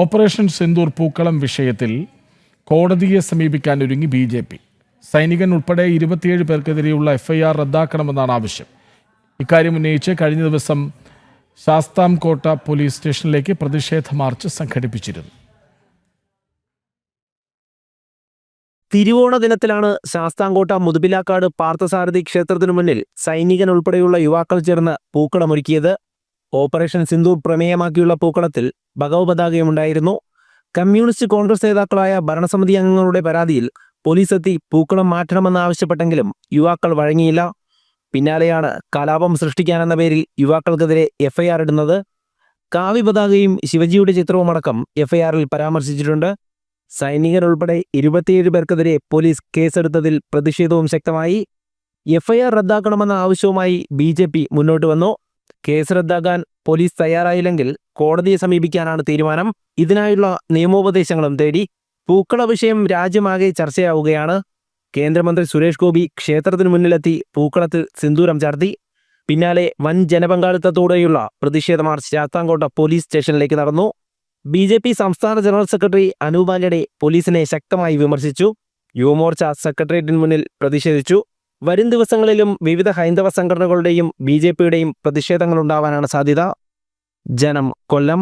Operation Sindoor പൂക്കളം വിഷയത്തിൽ കോടതിയെ സമീപിക്കാൻ ഒരുങ്ങി ബി ജെ പി. സൈനികൻ ഉൾപ്പെടെ ഇരുപത്തിയേഴ് പേർക്കെതിരെയുള്ള എഫ്ഐആർ റദ്ദാക്കണമെന്നാണ് ആവശ്യം. ഇക്കാര്യം ഉന്നയിച്ച് കഴിഞ്ഞ ദിവസം ശാസ്താംകോട്ട പോലീസ് സ്റ്റേഷനിലേക്ക് പ്രതിഷേധ മാർച്ച് സംഘടിപ്പിച്ചിരുന്നു. തിരുവോണ ദിനത്തിലാണ് ശാസ്താംകോട്ട മുതുപിലാക്കാട് പാർത്ഥസാരഥി ക്ഷേത്രത്തിനു മുന്നിൽ സൈനികൻ ഉൾപ്പെടെയുള്ള യുവാക്കൾ ചേർന്ന് പൂക്കളമൊരുക്കിയത് ഓപ്പറേഷൻ സിന്ദൂർ പ്രമേയമാക്കിയുള്ള പൂക്കളത്തിൽ ഭഗവപതാകയുണ്ടായിരുന്നു കമ്മ്യൂണിസ്റ്റ് കോൺഗ്രസ് നേതാക്കളായ ഭരണസമിതി അംഗങ്ങളുടെ പരാതിയിൽ പോലീസ് എത്തി പൂക്കളം മാറ്റണമെന്നാവശ്യപ്പെട്ടെങ്കിലും യുവാക്കൾ വഴങ്ങിയില്ല. പിന്നാലെയാണ് കലാപം സൃഷ്ടിക്കാനെന്ന പേരിൽ യുവാക്കൾക്കെതിരെ എഫ്ഐആർ ഇടുന്നത്. കാവി പതാകയും ശിവജിയുടെ ചിത്രവും അടക്കം എഫ്ഐആറിൽ പരാമർശിച്ചിട്ടുണ്ട്. സൈനികർ ഉൾപ്പെടെ ഇരുപത്തിയേഴ് പേർക്കെതിരെ പോലീസ് കേസെടുത്തതിൽ പ്രതിഷേധവും ശക്തമായി. എഫ്ഐആർ റദ്ദാക്കണമെന്ന ആവശ്യവുമായി ബി മുന്നോട്ട് വന്നു. കേസ് റദ്ദാക്കാൻ പോലീസ് തയ്യാറായില്ലെങ്കിൽ കോടതിയെ സമീപിക്കാനാണ് തീരുമാനം. ഇതിനായുള്ള നിയമോപദേശങ്ങളും തേടി പൂക്കള വിഷയം രാജ്യമാകെ ചർച്ചയാവുകയാണ്. കേന്ദ്രമന്ത്രി സുരേഷ് ഗോപി ക്ഷേത്രത്തിന് മുന്നിലെത്തി പൂക്കളത്തിൽ സിന്ദൂരം ചാർത്തി. പിന്നാലെ വൻ ജനപങ്കാളിത്തത്തോടെയുള്ള പ്രതിഷേധ മാർച്ച് ചാത്താങ്കോട്ട പോലീസ് സ്റ്റേഷനിലേക്ക് നടന്നു. ബി ജെ പി സംസ്ഥാന ജനറൽ സെക്രട്ടറി അനൂപ് പോലീസിനെ ശക്തമായി വിമർശിച്ചു. യുവമോർച്ച സെക്രട്ടേറിയറ്റിന് മുന്നിൽ പ്രതിഷേധിച്ചു. വരും ദിവസങ്ങളിലും വിവിധ ഹൈന്ദവ സംഘടനകളുടെയും ബി ജെ പിയുടെയും പ്രതിഷേധങ്ങളുണ്ടാവാനാണ് സാധ്യത. ജനം കൊല്ലം